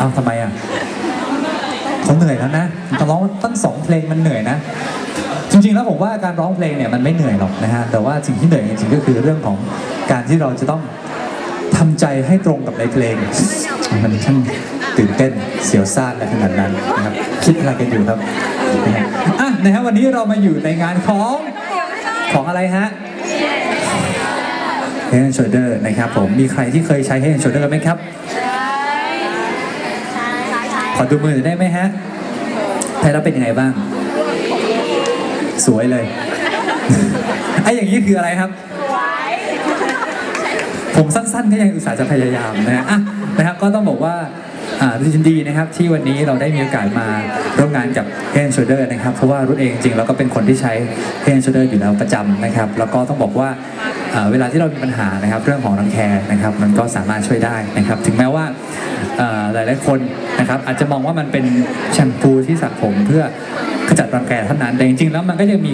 อ้าวทำไมอะเขาเหนื่อยแล้วนะตอนร้องตั้งสองเพลงมันเหนื่อยนะ จริงๆแล้วผมว่าการร้องเพลงเนี่ยมันไม่เหนื่อยหรอกนะฮะ แต่ว่าสิ่งที่เหนื่อยจริงๆก็คือเรื่องของการที่เราจะต้องทำใจให้ตรงกับในเพลง มันช่างตื่นเต้นเสียวซ่านอะไรขนาดนั้นนะครับ คิดอะไรกันอยู่ครับนะฮะอะนะฮะวันนี้เรามาอยู่ในงานของของอะไรฮะ Head and Shoulder นะครับผมมีใครที่เคยใช้ Head and Shoulder ไหมครับ อดูมือหน่อยได้ไหมฮะใช้แล้วเป็นยังไงบ้าง สวยเลย ไอ้อย่างนี้คืออะไรครับ ผมสั้นๆก็ยังอุตส่าห์จะพยายามนะฮะอะนะครับก็ต้องบอกว่าอ่า ยินดีนะครับที่วันนี้เราได้มีโอกาสมาร่วมงานกับ Head and Shoulder นะครับเพราะว่ารุ่นเองจริงเราก็เป็นคนที่ใช้ Head and Shoulder อยู่แล้วประจำนะครับ แล้วก็ต้องบอกว่าอ่าเวลาที่เรามีปัญหานะครับเรื่องของรังแคนะครับมันก็สามารถช่วยได้นะครับ ถึงแม้ว่าอ่าหลายๆคนนะครับอาจจะมองว่ามันเป็นแชมพูที่สระผมเพื่อขจัดรังแกเท่านั้นแต่จริงๆแล้วมันก็ยังมี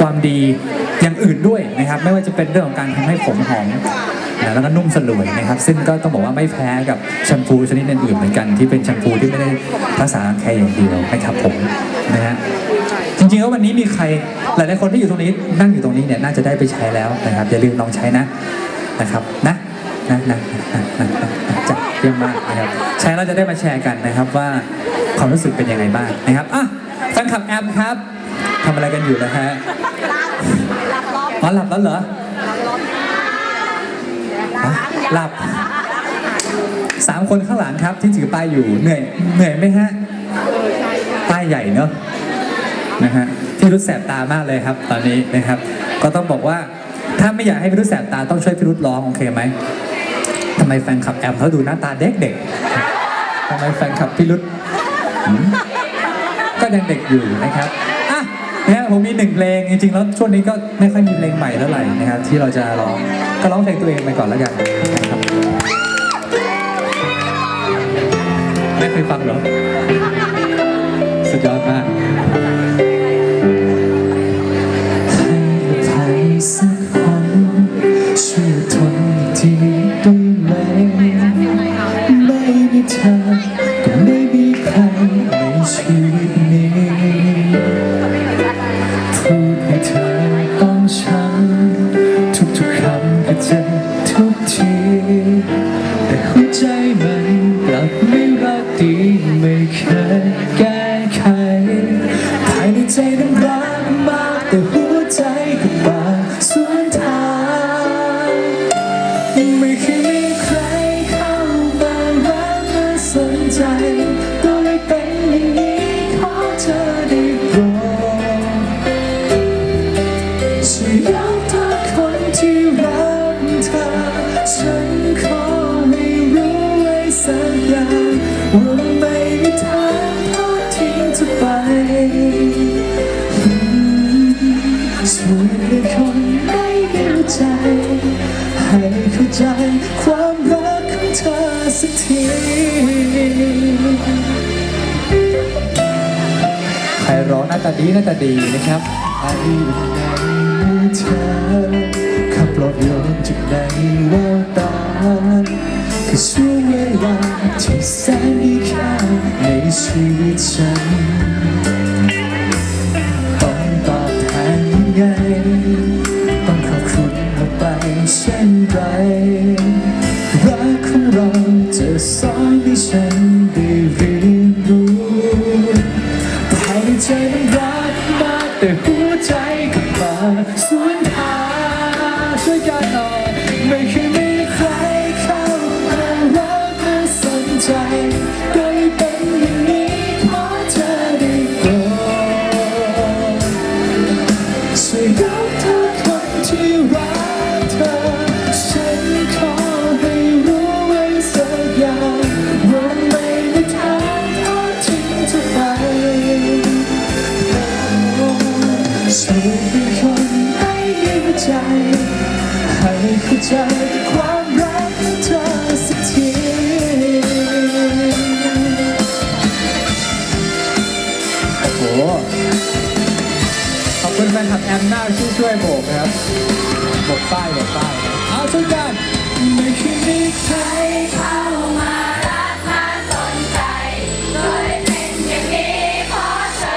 ความดีอย่างอื่นด้วยนะครับ ไม่ว่าจะเป็นเรื่องของการทำให้ผมหอม นะแล้วก็นุ่มสลวยนะครับ ซึ่งก็ต้องบอกว่าไม่แพ้กับแชมพูชนิดอื่นๆเหมือนกันที่เป็นแชมพูที่ไม่ได้รักษาแค่อย่างเดียวนะครับผมนะฮะจริงๆแล้ววันนี้มีใครหลายๆคนที่อยู่ตรงนี้นั่งอยู่ตรงนี้เนี่ยน่าจะได้ไปใช้แล้วนะครับอย่าลืมลองใช้นะนะครับนะนะนะนะจะเยี่ยมมากนะครับใช้แล้วจะได้มาแชร์กันนะครับว่าความรู้สึกเป็นยังไงบ้างนะครับอะแฟนคลับแอมครับทำอะไรกันอยู่นะฮะอ๋อหลับแล้วเหรอ ฮะหลับสามคนข้างหลังครับที่ถือป้ายอยู่เหนื่อยเหนื่อยไหมฮะป้ายใหญ่เนอะนะฮะพี่รุธแสบตามากเลยครับ ตอนนี้นะครับ ก็ต้องบอกว่าถ้าไม่อยากให้พี่รุธแสบตาต้องช่วยพี่รุธร้องโอเคไหมทำไมแฟนคลับแอมเขาดูหน้าตาเด็กๆทำไมแฟนคลับพี่รุธหืมก็ยังเด็กอยู่นะครับอะ เนี่ยผมมีหนึ่งเพลงจริงๆแล้วช่วงนี้ก็ไม่ค่อยมีเพลงใหม่เท่าไหร่นะครับที่เราจะร้องก็ร้องเพลงตัวเองไปก่อนแล้วกันนะครับไม่เคยฟังเหรอสุดยอดมากให้อภัยสักคนช่วยทนทีได้ไหมไม่มีเธอ ทุ ใจให้เข้าใจความรักของเธอสักทีใครร้องหน้าตาดีหน้าตาดีนะครับอาดีในมือเธอขับปลอบโยนจากในแววตาคือช่วงเวลาที่แสนมีค่าในชีวิตฉัน รักของเราจะสอนให้ฉันได้เรียนรู้ภายในใจมันรักมากแต่หัวใจก็มาสวนทาง คุณแฟนคลับแอมมาช่วยช่วยโบกครับโบกป้ายโบกป้ายเอาช่วยกันไม่เคยมีใครเข้ามารักมาสนใจเคยเป็นอย่างนี้เพราะเธอ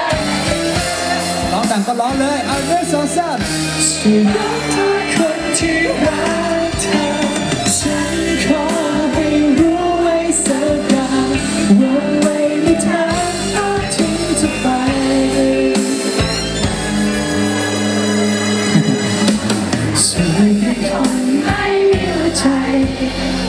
ร้องดังก็ร้องเลยเอาเรื่อสองสามชีวิตเคนที่รัก ใจ